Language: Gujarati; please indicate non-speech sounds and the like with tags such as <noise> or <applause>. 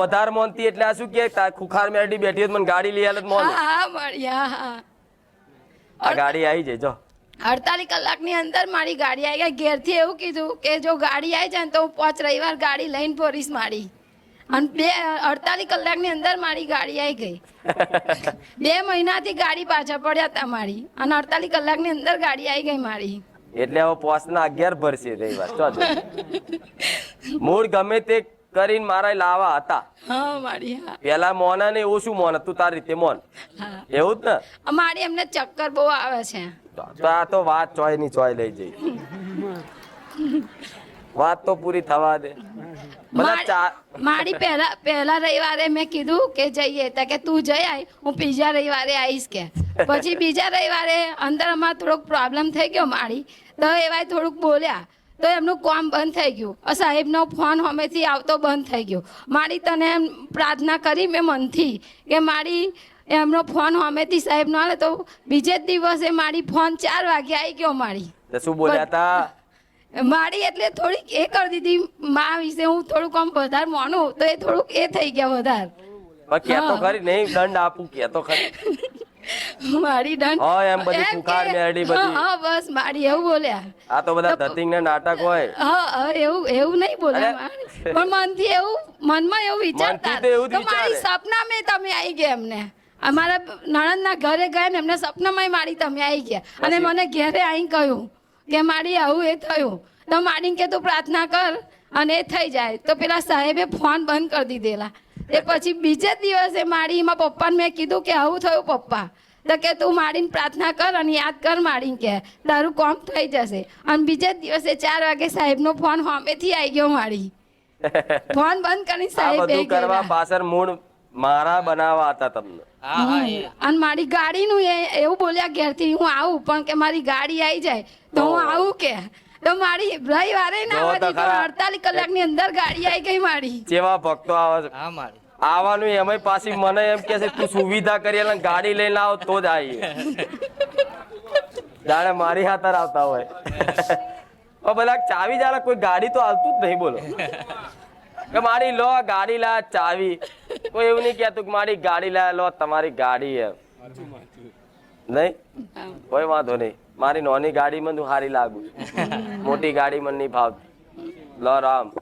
વધારે મોનતી એટલે આ શું કે ખુખાર મેરડી બેઠી હોય મને ગાડી લઈ આલે મોન. હા મળ્યા હા આ ગાડી આવી જાય જો. અડતાલીસ કલાકની અંદર મારી ગાડી આવી ગઈ. ઘેરથી એવું કીધું કે જો ગાડી આવી જાય ને તો હું પાંચ રવિવાર ગાડી લઈને ફરીશ મારી. અને બે અડતાલીસ કલાકની અંદર મારી ગાડી આવી ગઈ. <laughs> બે મહિનાથી ગાડી પાછા પડ્યા હતા મારી. અને અડતાલીસ કલાકની અંદર ગાડી આવી ગઈ મારી. એટલે હવે પોસના અગિયાર ભરશે રવિવાર. <laughs> મૂળ ગમે તે કરીને મારા લાવા હતા. હા મારી હા. પેલા મોના ને એવું શું મોન તું તારી રીતે મોન. એવું જ ને? મારી એમને ચક્કર બહુ આવે છે. તો આ તો વાત ચોયની ચોય લઈ જઈ. વાત તો પૂરી થવા દે. મારી- પહેલા પહેલા રવિવારે મેં કીધું કે જઈએ. તો કે તું જઈ આય હું બીજા રવિવારે આવીશ કે. પછી બીજા રવિવારે અંદર અમારે થોડોક પ્રોબ્લેમ થઈ ગયો મારી. તો એવાય થોડુંક બોલ્યા. તો એમનું કામ બંધ થઈ ગયું. સાહેબનો ફોન હમેથી આવતો બંધ થઈ ગયો. મારી તને એમ પ્રાર્થના કરી મેં મનથી કે મારી એમનો ફોન હમેથી સાહેબનો આવે તો બીજે જ દિવસે મારી ફોન ચાર વાગે આવી ગયો મારી. શું બોલ્યા તા? મારી એટલે થોડીક એ કરી દીધી. મા વિશે હું થોડુંક આમ વધારે માનું તો એ થોડુંક એ થઈ ગયા વધારે. ખરી? નહીં દંડ આપું કેતો ખરી? <laughs> મારી દંડ હા, એમ બધી ફુકાર મેરડી બધી. હા, બસ મારી એવું બોલ્યા આ તો બધા ધતિંગ ના નાટક હોય. હા હા એવું એવું નહીં બોલ્યા પણ મનથી એવું મનમાં એવું વિચારતા તો મારી સપના મેં તમે આવી ગયા એમને. અમારા નણંદના ઘરે ગયા ને એમને સપનામાં મારી તમે આવી ગયા. અને મને ઘેરે આવીને કહ્યું કે મારી આવું એ થયું. તો મારી કે તું પ્રાર્થના કર અને એ થઈ જાય. તો પેલા સાહેબે ફોન બંધ કરી દીધેલા. એ પછી બીજે દિવસે મારી એમાં પપ્પાને મેં કીધું કે આવું થયું પપ્પા. તો કે તું માડીને પ્રાર્થના કર અને યાદ કર માડીને કે તારું કોમ થઈ જશે. અને બીજે દિવસે ચાર વાગે સાહેબનો ફોન હોમેથી આવી ગયો મારી. <laughs> ફોન બંધ કરી સાહેબ બધું કરવા પાછળ મૂળ મારા બનાવવા હતા તમને. અને મારી ગાડીનું એ એવું બોલ્યા ઘેરથી હું આવું પણ કે મારી ગાડી આવી જાય તો હું આવું કે? તો મારી રવિવારે ના આવતી તો ખરા. અડતાલીસ કલાકની અંદર ગાડી આવી ગઈ મારી. જેવા ભક્તો આવે છે. હા મારી. આવવાનું એમાં પાછી મને એમ કે છે, તું સુવિધા કરી અને ગાડી લઈને આવ તો જ આવીએ. જાણે મારી હાથર આવતા હોય. બધા ચાવી જાણે કોઈ ગાડી તો આવતું જ નહીં, બોલો. કે મારી, લો ગાડી લા ચાવી. કોઈ એવું નહીં કહેતું કે મારી ગાડી લા, લો, તમારી ગાડી એમ. નહીં? કોઈ વાંધો નહીં. મારી નોની ગાડી મને હું હારી લાગુ મોટી ગાડી મને નહીં ભાવતી. લો, રામ.